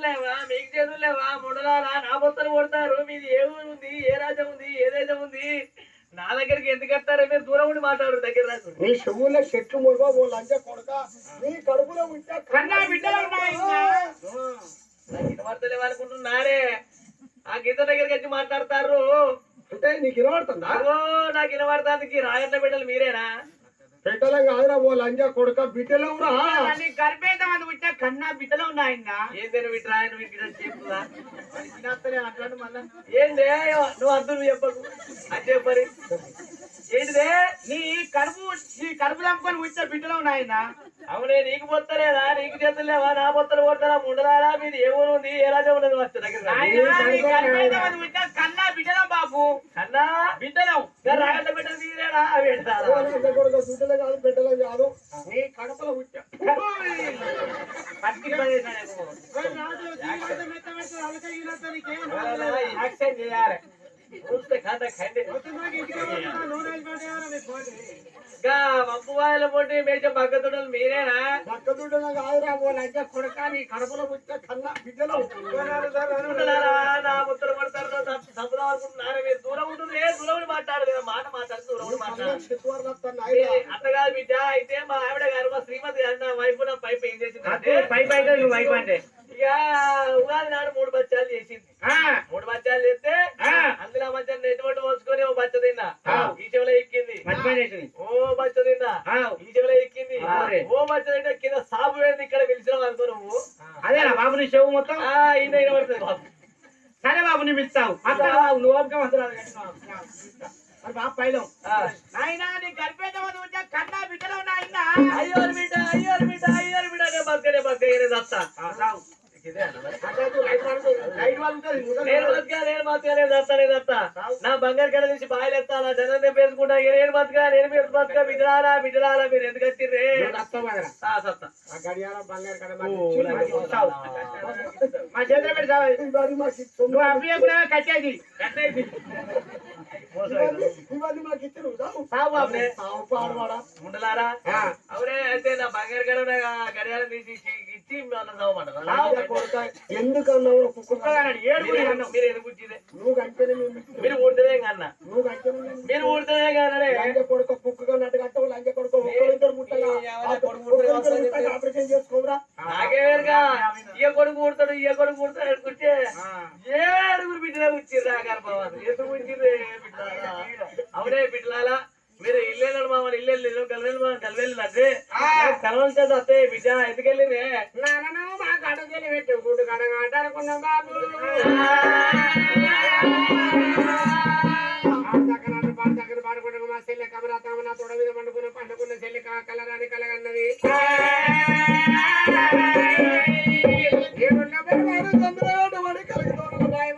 లేవా మీకు చేతులు లేవా ముండలారా నా బొత్తలు కొడతారు. మీది ఏ ఊరు ఉంది? ఏ రాజ్యం ఉంది? ఏ దేశం ఉంది? నా దగ్గరికి ఎందుకు వస్తారో? మీరు దూరం ఉండి మాట్లాడరు దగ్గర రాకు నీ చెవుల్లో చెట్లు మురుగో ఓ లంచ కొడక? నీ కడుపులో ఉంటే కన్నా బిడ్డలు వినబడతలేవు అనుకుంటున్నారే ఆ. గీత దగ్గరికి వచ్చి మాట్లాడతారు. అంటే నీకు వినబడుతుందా? నాకు వినబడతానికి రాయట్ల బిడ్డలు మీరేనా? పెట్టలం కాదురా ఓ లంచ కొడక బిడ్డలవురా. గర్భేదం ఉంటే కన్నా బిడ్డలు ఉన్నాయన్నా ఏంది నువ్వు ఇట్లా నువ్వు ఇట్లా చెప్తుందా అట్లాంటి మళ్ళా. ఏందే? నువ్వు అర్థం నువ్వు చెప్పకు. అది చెప్పరి ఏంటిదే? నీ కడుపు నీ కడుపు లంపుకొని వచ్చే బిడ్డలు ఉన్నాయన్నా అవునే నీకు బొత్తలేదా నీకు చేతులేవా? నా బొత్తలు కొడతారా ముండలారా మీది ఏ ఊరు ఉంది? ఏ ఉంటే కన్నా బిడ్డలం బాబు కన్నా బిడ్డలం. లంచ కొడక బిడ్డలే కాదు బిడ్డలే కాదు. నీ కడుపులో యాక్షన్ చేయాలి. మబ్బువాయల పొట్టి మేచం భగతుడలు మీరేనా బిడ్డలే కాదురా ఓ లంచ కొడక నీ కడుపులో ఉంటే కన్నా ముండలారా, నా కొడతారు సంపద అనుకుంటున్నారా మీరు దూరం ఉంటుంది దూరం కదా. మాట మాట్లాడు దూరం మాట్లాడారు. అత్తగారు బిడ్డ అయితే మా ఆవిడ గారు మా శ్రీమతి గారు నా వైఫ్ నా పైపు ఏం చేసింది పై పై నువ్వు వైపు అంటే? ఇక ఉగాది నాడు మూడు బచ్చాలు చేసింది. మూడు బచ్చాలు చేస్తే ఓ, మాకు ఇచ్చి నాకు మాకు ఇస్తావు. మా చేతిలో పెట్టి ఇచ్చి నువ్వు అవి కూడా కట్టేది. సావు పాడవాడా. ఉండలారా ఆ. అవునే అయితే నా బంగారు గడ గడియారం తీసి మీరు ఎందుకు- నువ్వు కంటేనే ఊడితేనే కన్నా. నువ్వు కంటేనే మీరు ఊడితేనే కన్నాడే లంజ కొడుకు కుక్కగా నట్టు కట్టవు లంజ కొడుకు ఒక్కరిద్దరు ఆపరేషన్ చేసుకోవురా. ఊడతాడు ఇయ్య కొడుకు ఊడతాడు అనుకుంటే ఏడుగురు బిడ్డలా వచ్చిర్రా గర్భవాదు ఎందుకు బిడ్డలారా? అవునే బిడ్డలారా? మీరు ఇల్లు వెళ్ళాడు మామని ఇల్లు కలవేలు మా కలవేలు అంటే కలవలసి అత్తే బిడ్డ ఎందుకు వెళ్ళిరే నాన్న మా గడగలి పెట్టు గుడ్డు గడగ ఆట ఆడుకున్నాం బాబు. మా చెల్లె కమరా తమన తొడ మీద పండుకున్న పండుకున్న చెల్లె కలరాని కలగన్నది. ఏడున్న పెరువాడు చంద్రయాడు వాడి కలిగి తోడలు బాయి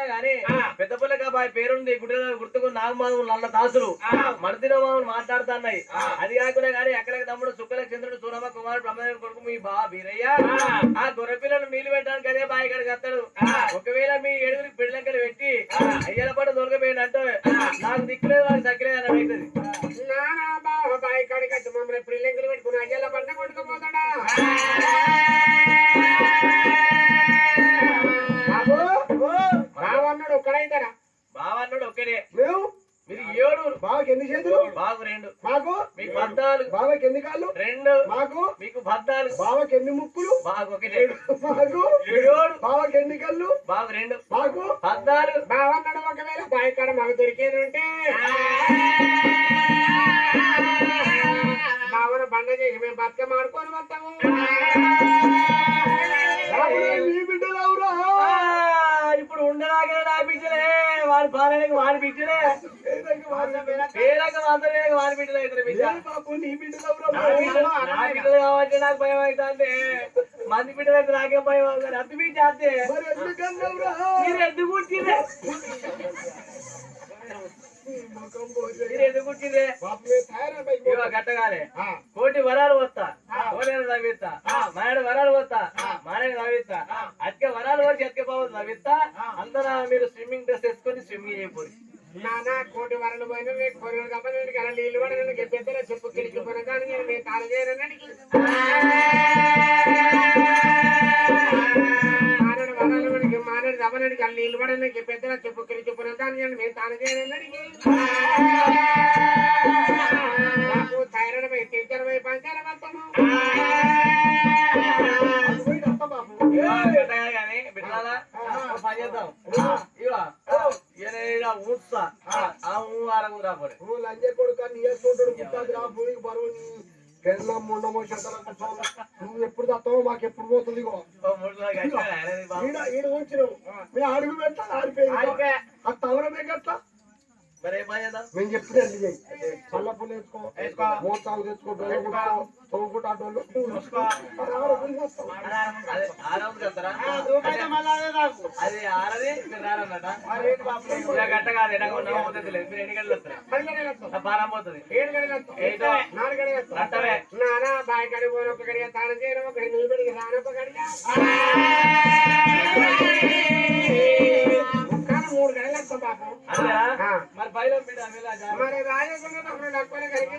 కాకుండా గానీ పెద్ద పిల్లకి బావి పేరుంది. గుడ్డ గుర్తుకు నాగమాము నల్ల దాసులు. మరిదిన మామూలు మాట్లాడుతున్నాయి అది కాకుండా గానీ ఎక్కడికి తమ్ముడు సుక్కల చంద్రుడు సూరమ్మ కుమారుడు బ్రహ్మదేవుడు కొడుకు మీ బా బీరయ్య ఆ. గొర్రె పిల్లలు నీళ్ళు పెట్టడానికి అదే బావి కాడికి వస్తాడు. ఒకవేళ మీ ఏడుగురికి పిల్లలకి పెట్టి అయ్యల పాటు దొరకపోయినట్టు నాకు దిక్కులేదు వాడికి తగ్గలేదు అని అవుతుంది నానా బావ బాయి కాడి కట్టు మమ్మల్ని ఇల్లెంగులు పెట్టుకుని అయ్యల పంట కొట్టుకుపోతాడా? ఒక్కడే. మేము మీరు ఏడు. బావకి ఎన్ని చేతులు? బాగు రెండు. మాకు? మీకు పద్నాలుగు. బావకి ఎన్ని కాళ్ళు? రెండు. మాకు? మీకు పద్నాలుగు. బావకి ఎన్ని ముక్కులు? బాగు ఒకటి మాకు? ఏడు. బావకి ఎన్ని కళ్ళు? బాగు రెండు. మాకు? పద్నాలుగు. బావ అన్నాడు ఒకవేళ కాడ మాకు దొరికేది ఉంటే బావన బండ చేసి మేము బతుకమ్మ ఆడుకొని వస్తాము రాముడు, మీ బిడ్డలు ఎవరా? ఆ, ఇప్పుడు ఉండలాగే నా బిడ్డలే వాడి పాలనకి వాడి బిడ్డలే పేరక మాత్రమే వాడి బిడ్డలే ఇద్దరు బిడ్డ ఏ బాబు, నీ బిడ్డలు ఎవరా? నా బిడ్డలు నా బిడ్డలు కాబట్టి నాకు భయం అవుతుంది మంది బిడ్డలు అయితే నాకేం భయం అవుతుంది అత్త బిడ్డ అంతే మరి ఎందుకన్నావురా? మీరు గట్టగానే కోటి వరాలు వస్తా కోనేరు నవ్విస్తా. మానేడు వరాలు వస్తా మానేడు నవ్విస్తా. అతికే వరాలు వచ్చి అతికే పోవచ్చు నవ్విస్తా. అందరూ మీరు స్విమ్మింగ్ డ్రెస్ వేసుకొని స్విమ్మింగ్ చేయకూడదు నానా కోటి వరలు పోయిన కొరలు గమని కల నీళ్ళు పడని చెప్పేస్తే చెప్పు కిలిచిపోయిన కానీ నేను మీ తాను చేయనడికి కల నీళ్ళు పడని చెప్పేస్తే చెప్పు కిలిచిపోయిన కానీ నేను మీ తాను చేయనడికి నాకు థైరాయిడ్ పై టీచర్ పై పంచాల మొత్తము ఊడ్స్తా ఆ ఊ లంజే కొడుకు చేసుకుంటాడు బరువు పెళ్ళం ముండమో కూర్చోవాలి నువ్వు ఎప్పుడు తస్తావో మాకు ఎప్పుడు పోతుంది ఈడ ఈడ ఉంచినావు అడుగు పెట్టా ఆడిపోయింది ఆ తవరమే చేద్దాం మేము చెప్తే అన్ని చెయ్యి చల్ల పుల్ల వేసుకో మోతాలు తెచ్చుకో డొల్ల కుట్టుకో తోగుకుంటా డొల్లు మరి ఆడ పోయి చేస్తాం. అదే ఆరవది కదరా? అది ఆరది మీరు రారన్నట ఇలా గట్ట కాదు ఎనగ ఉండడం పోతుంది లేదు. మీరు ఎన్ని గంటలు వస్తారు? పది గంటలు వస్తాం. ఆ పారం పోతుంది. ఏడు గంటలు వస్తాం. ఏదో నాలుగు గంటలు వస్తాం. రట్టమే నానా బాయ్ కడి పోను ఒక గడియ తాను చేయడం ఒకటి నీ బడికి రాను మరి రాజకుండా తప్పుడు డక్కుని కలిగి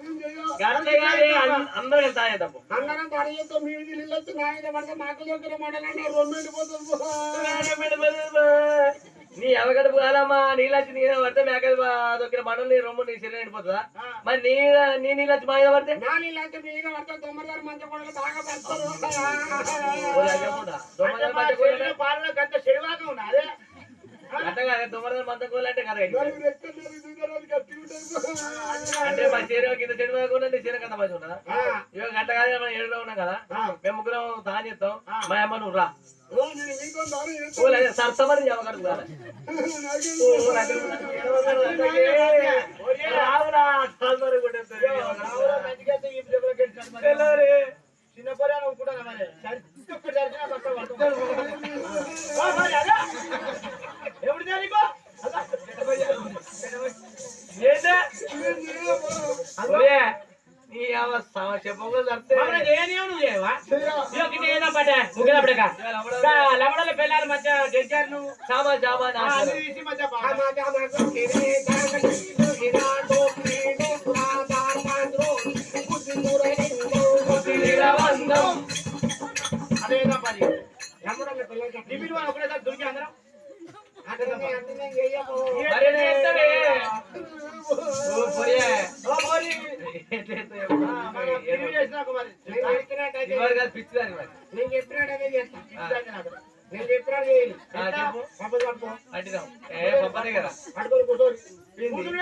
అందరం తాగేద్దాం. అందరం తాగేద్దాం మీ ఇంటి నీళ్ళు వచ్చి మాకు దగ్గర మాటలంటే రొమ్మిడిపోతుంది నీ పడితే మేకలు దగ్గర మండలు నీ రొమ్ము నీ శరీరం ఎండిపోతుందా మరి నీ నీ నీళ్ళచ్చి మా మీద పడితే? నా నీళ్ళచ్చి మీ మీద పడితే దొమ్మదారు మంచి కూడా బాగా పడుతుంది దొమ్మదారు అంటే మా చీర కింద చెడు కాకుండా చీర కథ మంచి ఉన్నదా? ఇక గంట కాదు మనం ఏడులో ఉన్నాం కదా. మేము ముగ్గురం తాను చెప్తాం మా అమ్మ నువ్వు రా. సర్సమని చెప్పగలుగుతారా రావురా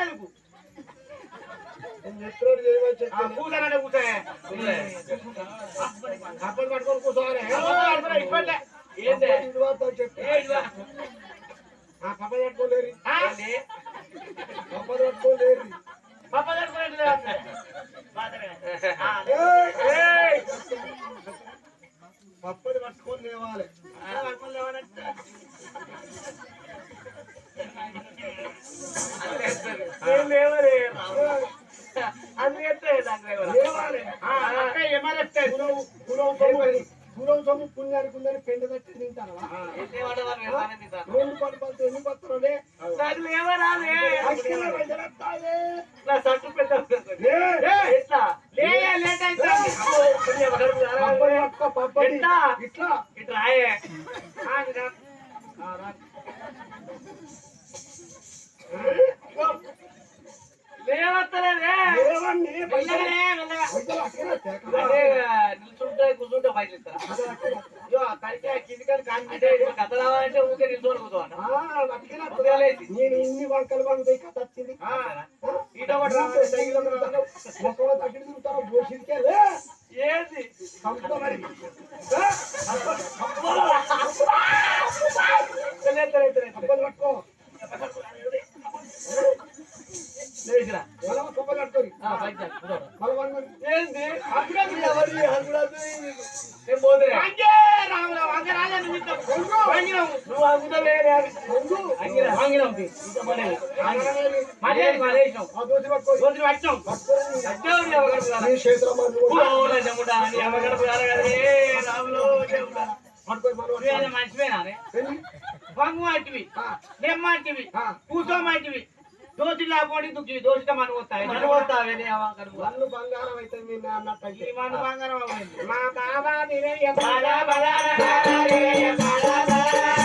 ఎందుకు కూసానంటే కూసానే అప్పటి పట్టుకొని కూర్చోవాలి. ఇప్పట్లే. ఏంటే పప్ప పట్టుకోలేరు. పప్ప పట్టుకొని లేవాలి. పట్టుకొని లేవాలంటే గురవుతోని పుణ్యానికి ఉందని పెండ నిల్చుంటే కూర్చుంటే బయట కథ రావాలంటే ఊకే నిల్చోని కూర్చోవాలి. నేను ఇన్ని వంకలు వంద కథ వచ్చింది. ఈట లేచిరా మళ్ళా కప్పలు పట్టుకోరి ఆ, పైకి రా, కూర్చోరా. మళ్ళా వంగు. ఏంది అప్పుడు ఎవరి అప్పుడు నేను పోతున్నా అంగే రామురావు, అంగే రాజా నిమిత్తం. వంగినాము. నువ్వు అమ్ముతావే వంగు. అంగిరా వంగినాం తీ. ఇంకా పడేది మళ్ళీ మలేసినాం. ఆ దోశ పట్టుకోరి రోజులు వచ్చాం. పట్టుకోరి అడ్డోని ఎవగడుపు కాదు. నీ చేతిలో మరి నువ్వు ఓల జముడా అని ఎవగడుపు కాదు కదే, రాములో జముడా. పట్టుకోరి మళ్ళీ నువ్వు ఏదో మర్చిపోయినా రే? వెళ్ళి. వంగు మాటివి నెమ్మాటివి ఆ. కూసోమాటివి దోషి లేకపోతే దుఃఖి దోషిత మన పోతాయి నన్ను పోతావే నీ ఎవగడుపు కాదు. వాళ్ళు బంగారం అయితే మీ అన్నట్టయితే ఈ మన బంగారం. మా బాబా వీరయ్య బాలా బాలా బాలా వీరయ్య బాలా బాలా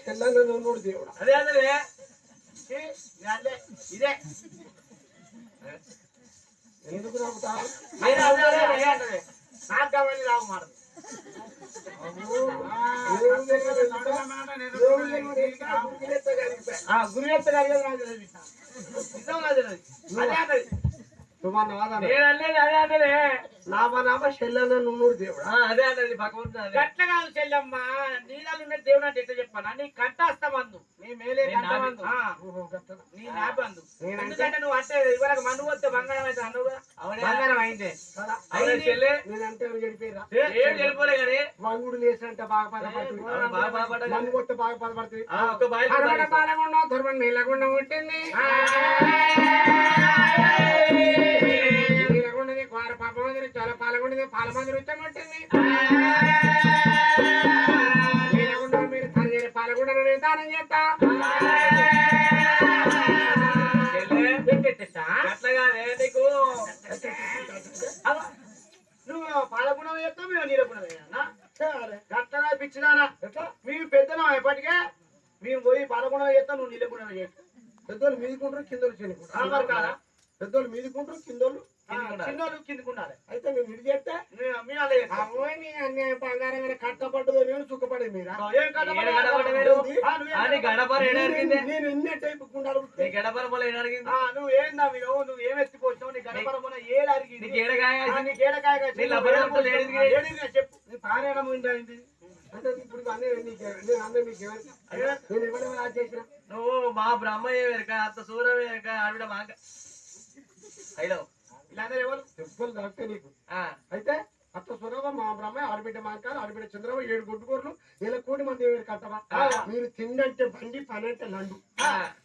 చెల్లెన్న నన్నుడు దేవుడా అదే అన్నది ఇదే ఎందుకు నవ్వుతారు అదే అదే. నాకు కావాలి రావు మాట. ఆ గురి నాకు నిజం నాకు అదే నేను అన్నది అదే అన్నది నావ చెల్లెన్న నన్నుడు దేవుడా? అదే అన్నది ఉంటుంది అదే. గట్ల కాదు చెల్లమ్మ నీళ్ళు ఉన్న దేవుడు అంటే ఎట్లా చెప్పాను? నీ కంటాస్తా మందు నీ మేలే నీ నాబందు ఎందుకంటే నువ్వు అంటే ఇవరకు మందు పోతే బంగారం అయితే అన్నావు. బంగారం అయిందే. నేనంటే చెడిపోలే కానీ? వంగుడు లేసినంటే బాగా పదపడుతుంది ఆ, బాగా పాలగుండ ధర్మం క్వార పాపమందిరి చోల పాలగుండది పాలమందిరి నీలగుండ మీరు తనజేరి పాలగుండ దానం చేస్తా. నువ్వు పాలగుణం చేస్తావు మేము నీలగుణం గట్టగా పిచ్చిదానా మేము పెద్దనా ఎప్పటికే మేము పోయి పాలగుణం చేస్తాం నువ్వు నీలగుణం చేస్తావు. పెద్దోళ్ళు మీదికుంటారు కిందోళ్ళు కాదా? పెద్దోళ్ళు మీదికుంటారు కిందోళ్ళు చిన్నోళ్ళు కిందకుండాలి అయితే నేను ఇడి చేస్తే మేము అలా చేస్తాం అమ్మోని అన్యాయం బంగారం కట్టపడ్డదో నేను చుక్కపడే మీరా ఏం కట్టబడి ఏడ కట్టబడి మీరు? ఆ, నువ్వేం ఆ, నీ గడపర ఏడ అరిగిందే నేను టైపు ఆ, నువ్వు ఏం ఎత్తిపోతావు నీ అరిగింది చెప్పు. నీ అంటే ఇప్పుడు అన్నీ నేను అన్నీ మీకు నేను ఎవరెవరు చేసిన? మా బ్రహ్మయ్య వెనక అంత సూర్య వెనక ఆవిడ మాక హలో. వీళ్ళందరూ ఎవరు? చెప్పులు నీకు. ఆ, అయితే అత్త సురవ మా బ్రహ్మ ఆడబిడ్డ మాంకాలు ఆడబిడ్డ చంద్రవ ఏడు గుడ్డుకూరలు ఇలా కోటి మంది ఏడు కట్టవా? మీరు తిండంటే బండి పని అంటే లండు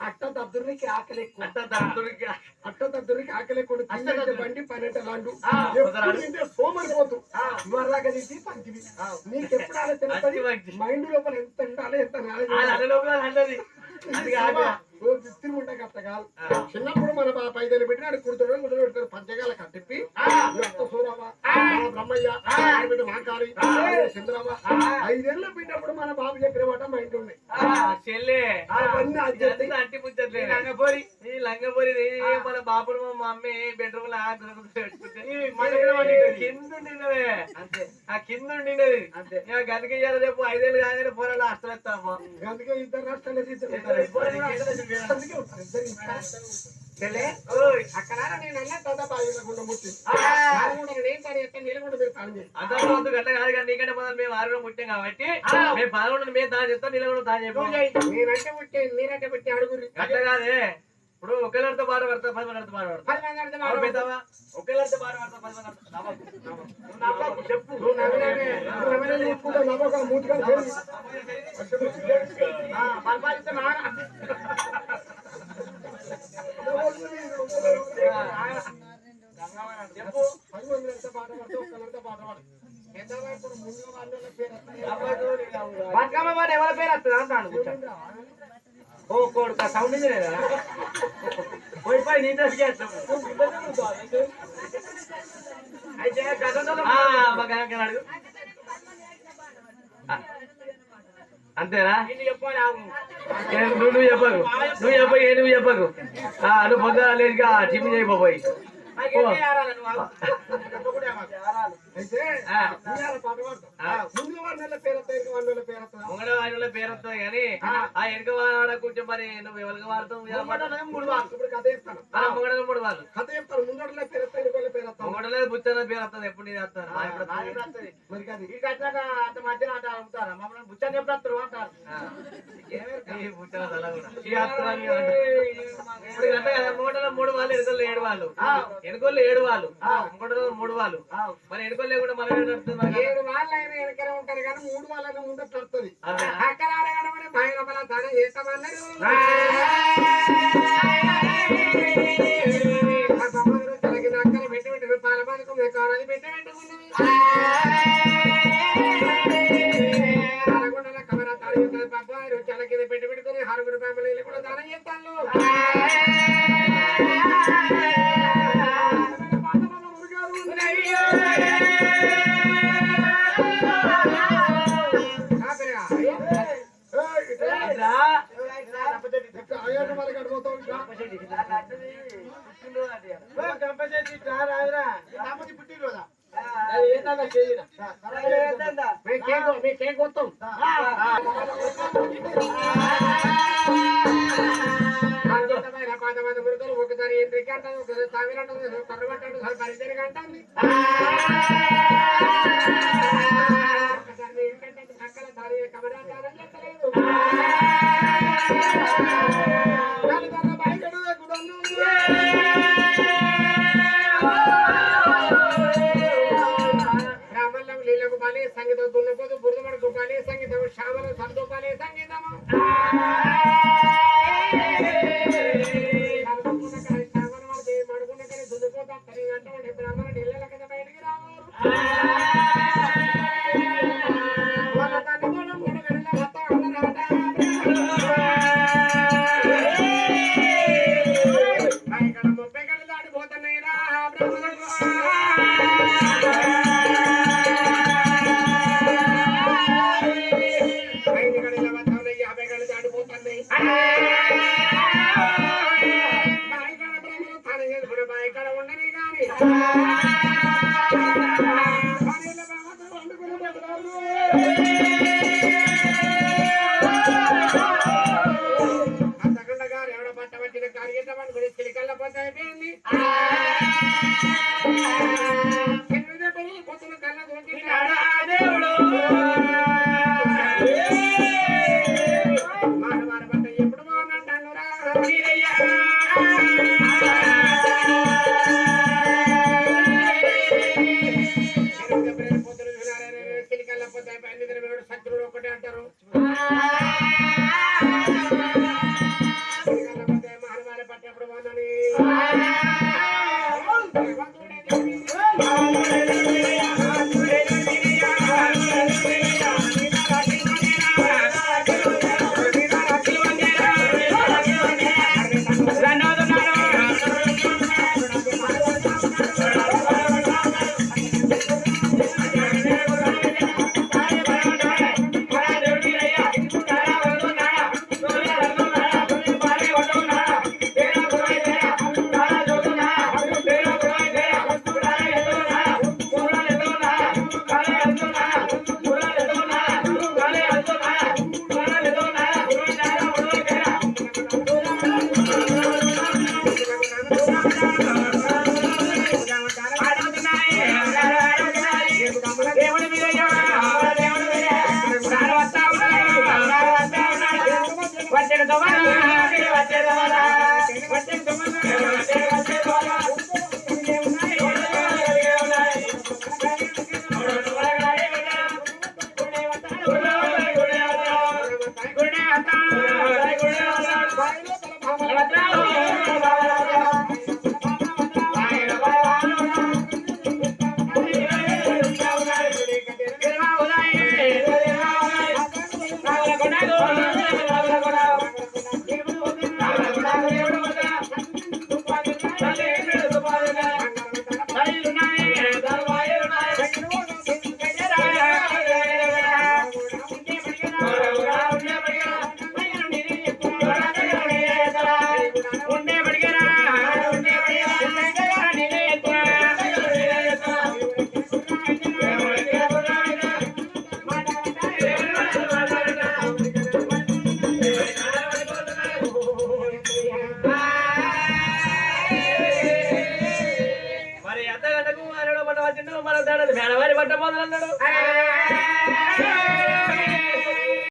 అట్ట దద్దురికి ఆకలి అంత దాంతుడికి అట్ట దద్దురికి ఆకలి ఎక్కువ. తిండంటే బండి పని అంటే లండు తింటే సోమరిపోతు ఇవరాగా తీసి పంచివి నీకు ఎప్పుడు ఆలోచన. మైండ్ లోపల ఎంత ఉండాలి ఎంత knowledge ఓ ఉండే చిన్నప్పుడు మన బా పైదలు పెట్టినాడు కుడుతాడు కుడుతాడు పెడతాడు పంచగాల కట్టిప్పి బ్రహ్మయ్య ఐదేళ్ళు పెట్టినప్పుడు మన బాబు చెప్పిన మాట మా ఇంటి ఉన్నాయి లంగపోరి. మన బాపుడు మా మమ్మీ బెడ్రూమ్లో కింద ఉండినవే. అంతే. ఆ కింద ఉండినది. అంతే. ఇయ్యాలి రేపు ఐదేళ్ళు కాగానే పోరాడు అష్టం ఎత్తాము ఇద్దరు రాష్ట్రాలు అక్కడ నేను అన్న తాత బాగా ముట్టి. నేను తాను ఎక్కడ నిలబడి మీరు తాను చేయి. అంతా ముందు గట్ల కాదు కానీ నీకంటే మొదలు మేము ఆరులో ముట్టాం కాబట్టి మేము పదకొండు మేము దాని చెప్తాం నిలబడి దాని చెప్పాం నేనంటే పుట్టి మీరంటే పుట్టి అడుగురి గట్ల కాదే. ఇప్పుడు ఒకళ్ళతో పాట పడతా పది మంది పాట పడతా పది మంది ఒకళ్ళతో పడతా పది చెప్పు చెప్పు. బతుకమ్మ మాట ఎవరి పేరు వస్తుంది అంటాను. ఓ కొడుక సౌండ్ ఇది లేదా పోయి పోయి నీ అయితే అడుగు. ఆ, అంతేనా నువ్వు చెప్పకు నువ్వు చెప్పకు ఏ నువ్వు చెప్పకు ఆ, నువ్వు పొద్దున లేదుగా టిఫిన్ చేయబోయి అయితే? ముంగడ పేరు వస్తుంది కానీ ఆ. వెనక వాడ కొంచెం మరి నువ్వు ఎవరికి వాడతావు? ముంగటనే మూడు వాళ్ళు. ఇప్పుడు కథ చెప్తాను. ముంగడ మూడు వాళ్ళు కథ చెప్తాను. ముందటలో పేరు వస్తుంది ఇంకా వాళ్ళ పేరు వస్తుందా? ముంగడలే బుచ్చన్న పేరు వస్తుంది. ఎప్పుడు ఎప్పుడు వస్తుంది? మరి కాదు. ఈ కట్టాక అంత మధ్యన అంట అడుగుతారా మమ్మల్ని బుచ్చని ఎప్పుడు వస్తారు అంటారు. బుచ్చన ముంగడలో మూడు వాళ్ళు ఎనుకోళ్ళు ఏడు వాళ్ళు. ఎనుకోళ్ళు ఏడు వాళ్ళు. ముంగడలో మూడు వాళ్ళు. మరి ఎనుకోళ్ళు లేకుండా మనం? ఏడు వాళ్ళైనా వెనకనే ఉంటారు కానీ మూడు వాళ్ళైనా వస్తుంది అదే. అక్కడ ఆడగడమని భయ లోపల దానం చేస్తామన్నారు తలకి అక్కడ పెట్టి పెట్టి పాల పథకం కావాలి పెట్టి పెట్టుకున్నది నల్గొండల కమరా తాళి ఉంటుంది పాప చాలా కింద పెట్టి పెట్టుకుని ఆరుగురు ఫ్యామిలీలు కూడా దానం చేస్తాను que en Yeah.